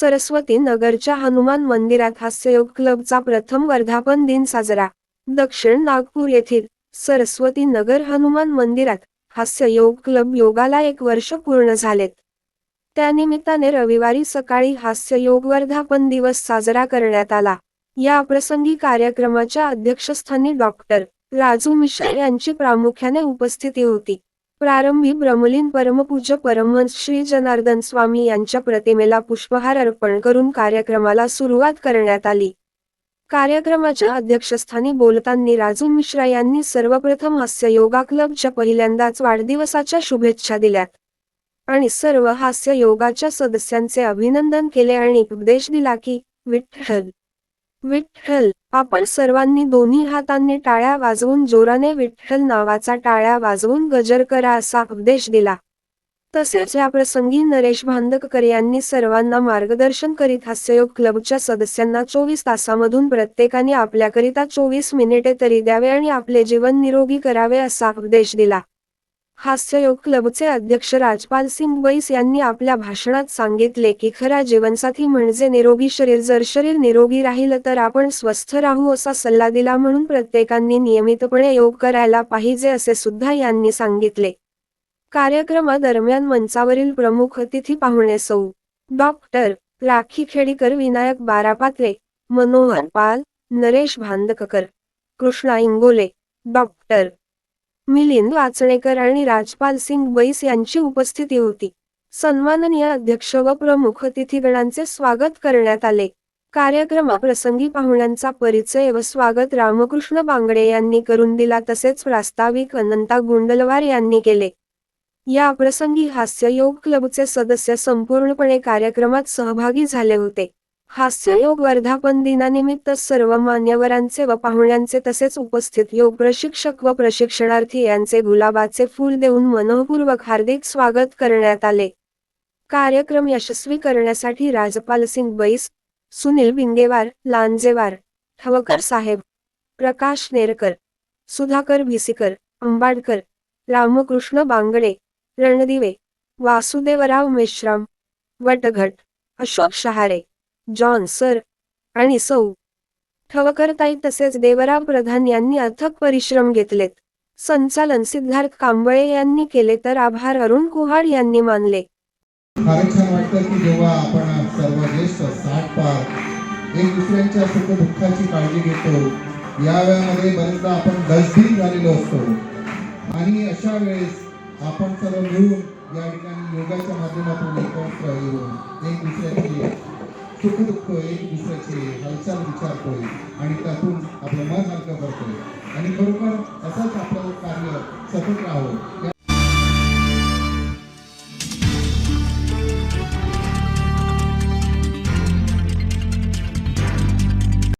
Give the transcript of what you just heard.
सरस्वती नगरच्या हनुमान मंदिरात हास्ययोग क्लबचा प्रथम वर्धापन दिन साजरा. दक्षिण नागपूर येथील सरस्वती नगर हनुमान मंदिरात हास्ययोग क्लब योगाला एक वर्ष पूर्ण झालेत. त्यानिमित्ताने रविवारी सकाळी हास्ययोग वर्धापन दिवस साजरा करण्यात आला. या प्रसंगी कार्यक्रमाच्या अध्यक्षस्थानी डॉक्टर राजू मिश्रा यांची प्रामुख्याने उपस्थिती होती. प्रारंभी ब्रह्मलीन परमपूज्य परमहंस श्री जनार्दन स्वामी यांच्या प्रतिमेला पुष्पहार अर्पण करून कार्यक्रमाला सुरुवात करण्यात आली. कार्यक्रमाच्या अध्यक्षस्थानी बोलताना राजू मिश्रा यांनी सर्वप्रथम हास्य योगा क्लबच्या पहिल्यांदाच वाढदिवसाच्या शुभेच्छा दिल्यात. आणि सर्व हास्य योगाच्या सदस्यांचे अभिनंदन केले आणि उपदेश दिला की विठ्ठल विठ्ठल. आपण सर्वांनी दोन्ही हातांनी टाळ्या वाजवून जोराने विठ्ठल नावाचा टाळ्या वाजवून गजर करा असा उपदेश दिला. तसेच या प्रसंगी नरेश भांदककर यांनी सर्वांना मार्गदर्शन करीत हास्ययोग क्लबच्या सदस्यांना चोवीस तासामधून प्रत्येकाने आपल्याकरिता चोवीस मिनिटे तरी द्यावे आणि आपले जीवन निरोगी करावे असा उपदेश दिला. हास्ययोग क्लबचे अध्यक्ष राजपाल सिंग बैस यांनी आपल्या भाषणात सांगितले की खरा जीवनसाथी म्हणजे निरोगी शरीर. जर शरीर निरोगी राहिलं तर आपण स्वस्थ राहू असा सल्ला दिला म्हणून प्रत्येकांनी नियमितपणे योग करायला पाहिजे असे सुद्धा यांनी सांगितले. कार्यक्रमादरम्यान मंचावरील प्रमुख अतिथी पाहुणे सौ. डॉक्टर राखी खेडीकर विनायक बारापात्रे मनोहर पाल नरेश भांदककर कृष्णा इंगोले डॉक्टर मिलिंद वाचणेकर आणि राजपाल सिंग बैस यांची उपस्थिती होती. सन्माननीय अध्यक्ष व प्रमुख अतिथीगणांचे स्वागत करण्यात आले. कार्यक्रमाप्रसंगी पाहुण्यांचा परिचय व स्वागत रामकृष्ण बांगडे यांनी करून दिला तसेच प्रास्ताविक अनंता गुंडलवार यांनी केले. या प्रसंगी हास्य योग क्लबचे सदस्य संपूर्णपणे कार्यक्रमात सहभागी झाले होते. हास्ययोग वर्धापन दिनानिमित्त सर्व मान्यवरांचे व पाहुण्यांचे तसेच उपस्थित योग प्रशिक्षक व प्रशिक्षणार्थी यांचे गुलाबाचे फूल देऊन मनोपूर्वक हार्दिक स्वागत करण्यात आले. कार्यक्रम यशस्वी करण्यासाठी राजपाल सिंग बैस सुनील बिंगेवार लांजेवार ठवकर साहेब प्रकाश नेरकर सुधाकर भिसीकर अंबाडकर रामकृष्ण बांगडे रणदिवे वासुदेवराव मेश्राम वटघट अशोक शहारे. जॉन सर आणि सौ. ठवकरताई तसेच देवराव प्रधान यांनी अथक परिश्रम घेतलेत. संचालन सिद्धार्थ कांबळे यांनी केले तर आभार अरुण कुहाड यांनी मानले. फारच छान वाटतं की जेव्हा आपण सर्व ज्येष्ठ साठ पार एक दुसऱ्यांच्या सुख दुःखाची काळजी घेतो या वेळामध्ये बरेचदा आपण डस्टबिन झालेलो असतो. आणि अशा वेळेस आपण सर्व मिळून या ठिकाणी योगाच्या माध्यमातून एकत्र येऊन एक दुसऱ्याची सुख दुःख एक दुसऱ्याची हालचाल विचारतोय आणि त्यातून आपलं मन हलकं करतोय. आणि खरोखर असंच आपलं कार्य सतत राहावं.